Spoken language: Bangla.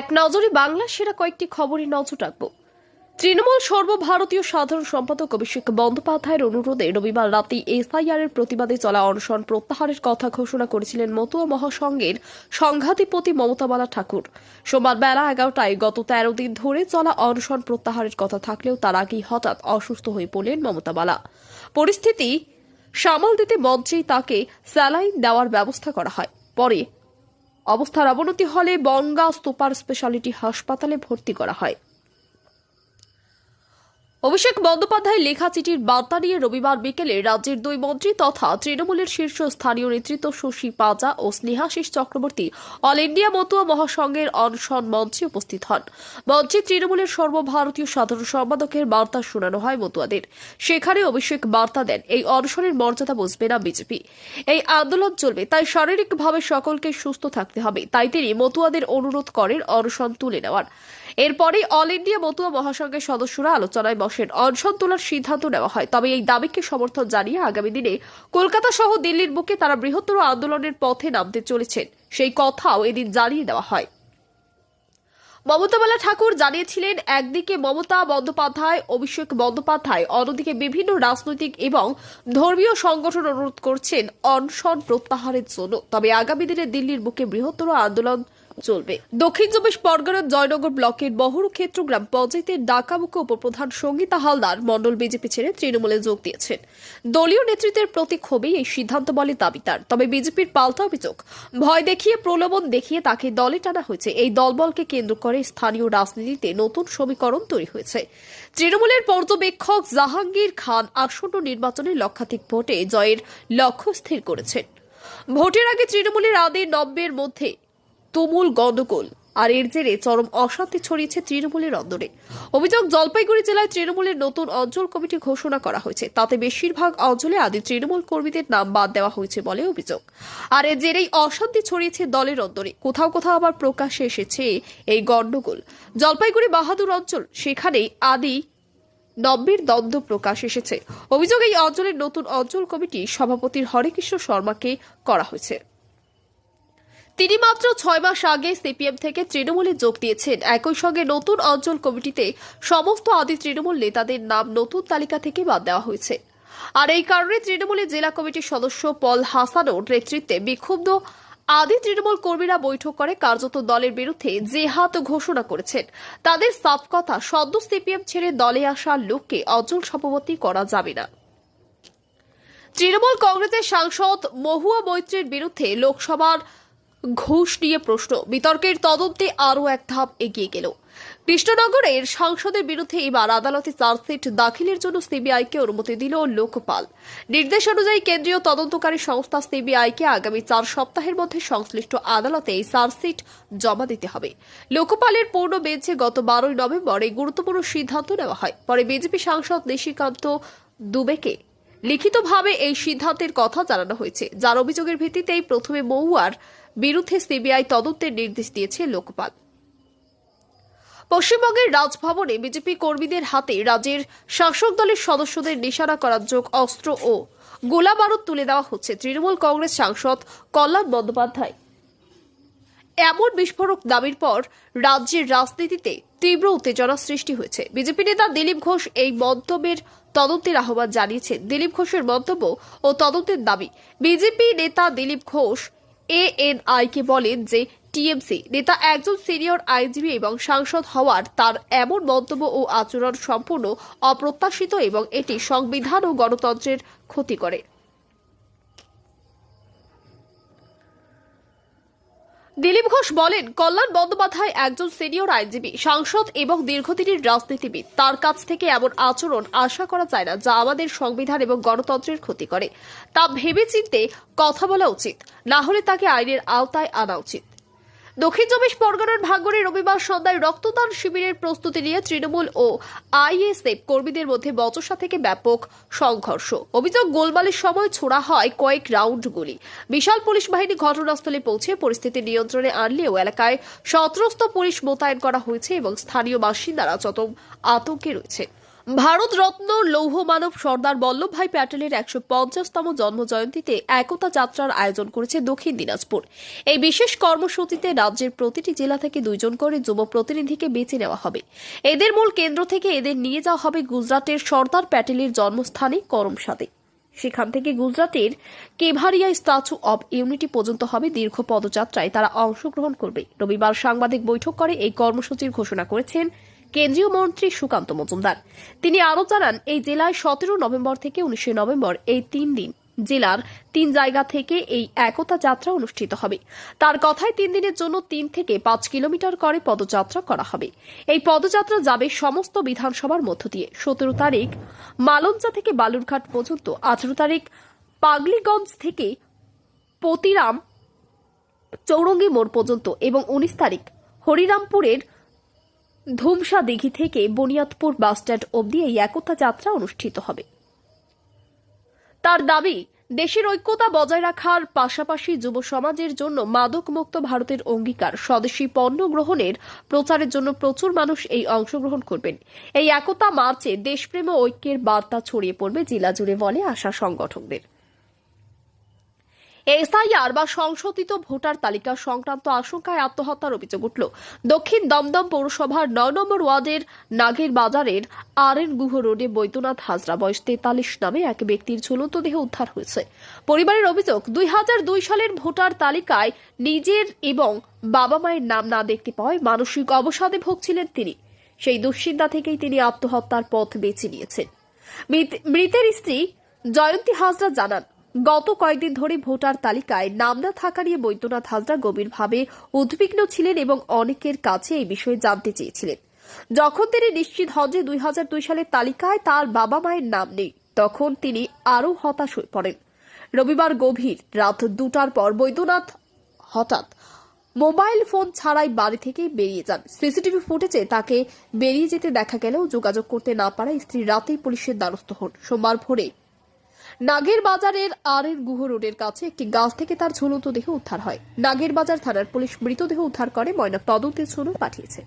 এক নজরে বাংলা সেরা কয়েকটি খবরে নজর রাখব। তৃণমূল সর্বভারতীয় সাধারণ সম্পাদক অভিষেক বন্দ্যোপাধ্যায়ের অনুরোধে রবিবার রাতে এসআইআর এর প্রতিবাদে চলা অনশন প্রত্যাহারের কথা ঘোষণা করেছিলেন মতুয়া মহাসংঘের সংঘাধিপতি মমতাবালা ঠাকুর। সোমবার বেলা এগারোটায় গত তেরো দিন ধরে চলা অনশন প্রত্যাহারের কথা থাকলেও তার আগেই হঠাৎ অসুস্থ হয়ে পড়লেন মমতাবালা। পরিস্থিতি সামাল দিতে মঞ্চেই তাকে স্যালাইন দেওয়ার ব্যবস্থা করা হয়। পরে অবস্থার অবনতি হলে বনগাঁ সুপার স্পেশালিটি হাসপাতালে ভর্তি করা হয়। অভিষেক বন্দ্যোপাধ্যায় লেখা চিঠির বার্তা নিয়ে রবিবার বিকেলে রাজ্যের দুই মন্ত্রী তথা তৃণমূলের শীর্ষ স্থানীয় নেতৃত্ব শশী পাজা ও স্নেহাশিস চক্রবর্তী অল ইন্ডিয়া মতুয়া মহাসংঘের অনশন মঞ্চে উপস্থিত হন। মঞ্চে তৃণমূলের সর্বভারতীয় সাধারণ সম্পাদকের বার্তা শোনানো হয় মতুয়াদের। সেখানে অভিষেক বার্তা দেন, এই অনশনের মর্যাদা বুঝবে না বিজেপি। এই আন্দোলন চলবে, তাই শারীরিকভাবে সকলকে সুস্থ থাকতে হবে। তাই তিনি মতুয়াদের অনুরোধ করেন অনশন তুলে নেওয়ার। এরপরে অল ইন্ডিয়া মতুয়া মহাসংঘের সদস্যরা আলোচনায় বসেন। অনশন তোলার সিদ্ধান্ত নেওয়া হয়। তবে এই দাবিকে সমর্থন জানিয়ে আগামী দিনে কলকাতা সহ দিল্লির বুকে তারা বৃহত্তর আন্দোলনের পথে নামতে চলেছেন। সেই কথাও এদিন জানিয়ে দেওয়া হয়। মমতাবালা ঠাকুর জানিয়েছিলেন, একদিকে মমতা বন্দ্যোপাধ্যায়, অভিষেক বন্দ্যোপাধ্যায়, অন্যদিকে বিভিন্ন রাজনৈতিক এবং ধর্মীয় সংগঠন অনুরোধ করছেন অনশন প্রত্যাহারের জন্য। তবে আগামী দিনে দিল্লির বুকে বৃহত্তর আন্দোলন চলবে। দক্ষিণ চব্বিশ পরগনার জয়নগর ব্লকের বহরু ক্ষেত্র গ্রাম পঞ্চায়েতের ডাকামুখো উপপ্রধান সঙ্গীতা হালদার মণ্ডল বিজেপি ছেড়ে তৃণমূলে যোগ দিয়েছেন। দলীয় নেতৃত্বের প্রতি ক্ষোভেই এই সিদ্ধান্ত বলে দাবি তার। তবে বিজেপির পাল্টা অভিযোগ, ভয় দেখিয়ে প্রলোভন দেখিয়ে তাকে দলে টানা হয়েছে। এই দলবলকে কেন্দ্র করে স্থানীয় রাজনীতিতে নতুন সমীকরণ তৈরি হয়েছে। তৃণমূলের পর্যবেক্ষক জাহাঙ্গীর খান আসন্ন নির্বাচনে লক্ষাধিক ভোটে জয়ের লক্ষ্য স্থির করেছেন। ভোটের আগে তৃণমূলের আদে নব্যের মধ্যে তুমুল গন্ডগোল আর এর জেরে চরম অশান্তি ছড়িয়েছে তৃণমূলের অন্দরে। অভিযোগ, জলপাইগুড়ি জেলায় তৃণমূলের নতুন অঞ্চল কমিটি ঘোষণা করা হয়েছে। তাতে বেশিরভাগ অঞ্চলে আদি তৃণমূল কর্মীদের নাম বাদ দেওয়া হয়েছে বলে অভিযোগ। আর এর জেরেই অশান্তি ছড়িয়েছে দলের অন্দরে। কোথাও কোথাও আবার প্রকাশ্যে এসেছে এই গন্ডগোল জলপাইগুড়ি বাহাদুর অঞ্চল, সেখানেই আদি নব্বের দ্বন্দ্ব প্রকাশ এসেছে। অভিযোগ, এই অঞ্চলের নতুন অঞ্চল কমিটি সভাপতির হরেকৃষ্ণ শর্মাকে করা হয়েছে। তিনি মাত্র ছয় মাস আগে সিপিএম থেকে তৃণমূলে যোগ দিয়েছেন। একই সঙ্গে নতুন অঞ্চল কমিটিতে সমস্ত আদি তৃণমূল নেতাদের নাম নতুন তালিকা থেকে বাদ দেওয়া হয়েছে। আর এই কারণে তৃণমূলের জেলা কমিটির সদস্য পল হাসানোর নেতৃত্বে বিক্ষুব্ধ আদি তৃণমূল কর্মীরা বৈঠক করে কার্যত দলের বিরুদ্ধে জেহাদ ঘোষণা করেছেন। তাদের সাফ কথা, সদ্য সিপিএম ছেড়ে দলে আসা লোককে অঞ্চল সভাপতি করা যাবে না। তৃণমূল কংগ্রেসের সাংসদ মহুয়া মৈত্রীর বিরুদ্ধে লোকসভার ঘুষ নিয়ে প্রশ্ন। বিতর্কের তদন্তে আরও এক ধাপ এগিয়ে গেল। কৃষ্ণনগরের সাংসদের বিরুদ্ধে এবার আদালতে চার্জশিট দাখিলের জন্য সিবিআইকে অনুমতি দিল লোকপাল। নির্দেশ অনুযায়ী কেন্দ্রীয় তদন্তকারী সংস্থা সিবিআইকে আগামী চার সপ্তাহের মধ্যে সংশ্লিষ্ট আদালতে এই চার্জশিট জমা দিতে হবে। লোকপালের পূর্ণ বেঞ্চে গত বারোই নভেম্বর এই গুরুত্বপূর্ণ সিদ্ধান্ত নেওয়া হয়। পরে বিজেপি সাংসদ নিশিকান্ত দুবেকে লিখিতভাবে এই সিদ্ধান্তের কথা জানানো হয়েছে। যার অভিযোগের ভিত্তিতেই প্রথমে মহুয়ার বিরুদ্ধে সিবিআই তদন্তের নির্দেশ দিয়েছে লোকপাল। পশ্চিমবঙ্গের রাজভবনে বিজেপি কর্মীদের হাতে রাজ্যের শাসক দলের সদস্যদের নিশানা করার যোগ অস্ত্র ও গোলা বারুদ তুলে দেওয়া হচ্ছে তৃণমূল কংগ্রেস সাংসদ কল্যাণ বন্দ্যোপাধ্যায়। এমন বিস্ফোরক দাবির পর রাজ্যের রাজনীতিতে তীব্র উত্তেজনা সৃষ্টি হয়েছে। বিজেপি নেতা দিলীপ ঘোষ এই মন্তব্যের তদন্তের আহ্বান জানিয়েছেন। দিলীপ ঘোষের মন্তব্য ও তদন্তের দাবি, বিজেপি নেতা দিলীপ ঘোষ এএনআইকে বলেন যে টিএমসি নেতা একজন সিনিয়র আইনজীবী এবং সাংসদ হওয়ার তার এমন মন্তব্য ও আচরণ সম্পূর্ণ অপ্রত্যাশিত এবং এটি সংবিধান ও গণতন্ত্রের ক্ষতি করে। দিলীপ ঘোষ বলেন, কল্যাণ বন্দ্যোপাধ্যায় একজন সিনিয়র আইনজীবী, সাংসদ এবং দীর্ঘদিনের রাজনীতিবিদ। তার কাছ থেকে এমন আচরণ আশা করা যায় না যা আমাদের সংবিধান এবং গণতন্ত্রের ক্ষতি করে। তা ভেবে চিনতে কথা বলা উচিত, না হলে তাকে আইনের আওতায় আনা উচিত। দক্ষিণ চব্বিশ পরগনার ভাঙ্গরে রবিবার সন্ধ্যায় রক্তদান শিবিরের প্রস্তুতি নিয়ে তৃণমূল ও আইএসএফ কর্মীদের মধ্যে বচসা থেকে ব্যাপক সংঘর্ষ। অভিযোগ, গোলমালের সময় ছোড়া হয় কয়েক রাউন্ড গুলি। বিশাল পুলিশ বাহিনী ঘটনাস্থলে পৌঁছে পরিস্থিতি নিয়ন্ত্রণে আনলেও এলাকায় সশস্ত্র পুলিশ মোতায়েন করা হয়েছে এবং স্থানীয় বাসিন্দারা চরম আতঙ্কে রয়েছে। ভারত রত্ন লৌহ মানব সর্দার বল্লভভাই প্যাটেলের একশো পঞ্চাশতম জন্ম জয়ন্তীতে একতা যাত্রার আয়োজন করেছে দক্ষিণ দিনাজপুর। এই বিশেষ কর্মসূচিতে রাজ্যের প্রতিটি জেলা থেকে দুইজন করে যুব প্রতিনিধিকে বেছে নেওয়া হবে। এদের মূল কেন্দ্র থেকে এদের নিয়ে যাওয়া হবে গুজরাটের সর্দার প্যাটেলের জন্মস্থানে করমসাদে। সেখান থেকে গুজরাটের কেভারিয়া স্ট্যাচু অব ইউনিটি পর্যন্ত হবে দীর্ঘ পদযাত্রায়। তারা অংশগ্রহণ করবে। রবিবার সাংবাদিক বৈঠক করে এই কর্মসূচির ঘোষণা করেছেন কেন্দ্রীয় মন্ত্রী সুকান্ত মজুমদার। তিনি আরও জানান, এই জেলায় সতেরো নভেম্বর থেকে উনিশে নভেম্বর এই তিন দিন জেলার তিন জায়গা থেকে এই একতা যাত্রা অনুষ্ঠিত হবে। তার কথায় তিন দিনের জন্য তিন থেকে পাঁচ কিলোমিটার করে পদযাত্রা করা হবে। এই পদযাত্রা যাবে সমস্ত বিধানসভার মধ্য দিয়ে। সতেরো তারিখ মালঞ্চা থেকে বালুরঘাট পর্যন্ত, আঠারো তারিখ পাগলিগঞ্জ থেকে পতিরাম চৌরঙ্গি মোড় পর্যন্ত এবং উনিশ তারিখ হরিরামপুরের ধুমসা দিঘি থেকে বুনিয়াদপুর বাসস্ট্যান্ড অবধি এই একতা যাত্রা অনুষ্ঠিত হবে। তার দাবি, দেশের ঐক্যতা বজায় রাখার পাশাপাশি যুব সমাজের জন্য মাদকমুক্ত ভারতের অঙ্গীকার স্বদেশী পণ্য গ্রহণের প্রচারের জন্য প্রচুর মানুষ এই অংশগ্রহণ করবেন। এই একতা মার্চে দেশপ্রেম ঐক্যের বার্তা ছড়িয়ে পড়বে জেলা জুড়ে বলে আশা সংগঠকদের। এসআইআর বা সংশোধিত ভোটার তালিকা সংক্রান্ত আশঙ্কায় আত্মহত্যার অভিযোগ উঠল। দক্ষিণ দমদম পৌরসভার নয় নম্বর ওয়ার্ডের নাগের বাজারের আর এন গুহ রোডে বৈদ্যনাথ হাজরা বয়স তেতাল্লিশ নামে এক ব্যক্তির ঝুলন্ত দেহ উদ্ধার হয়েছে। পরিবারের অভিযোগ, দুই হাজার দুই সালের ভোটার তালিকায় নিজের এবং বাবা মায়ের নাম না দেখতে পাওয়ায় মানসিক অবসাদে ভুগছিলেন তিনি। সেই দুশ্চিন্তা থেকেই তিনি আত্মহত্যার পথ বেছে নিয়েছেন। মৃতের স্ত্রী জয়ন্তী হাজরা জানান গত কয়েকদিন ধরে ভোটার তালিকায় নাম না থাকা নিয়ে বৈদ্যনাথ হাজরা গভীরভাবে উদ্বিগ্ন ছিলেন এবং অনেকের কাছে এই বিষয়ে জানতে চেয়েছিলেন। যখন তিনি নিশ্চিত হন যে দুই হাজার দুই সালের তালিকায় তার বাবা মায়ের নাম নেই, তখন তিনি আরও হতাশ হয়ে পড়েন। রবিবার গভীর রাত দুটার পর বৈদ্যনাথ হঠাৎ মোবাইল ফোন ছাড়াই বাড়ি থেকে বেরিয়ে যান। সিসিটিভি ফুটেজে তাকে বেরিয়ে যেতে দেখা গেলেও যোগাযোগ করতে না পারায় স্ত্রী রাতেই পুলিশের দ্বারস্থ হন। সোমবার ভোরে নাগের বাজারের এর গুহ রোডের কাছে একটি গাছ থেকে তার ঝুলন্ত দেহ উদ্ধার হয়। নাগের বাজার থানার পুলিশ মৃতদেহ উদ্ধার করে ময়না তদন্তের জন্য পাঠিয়েছে।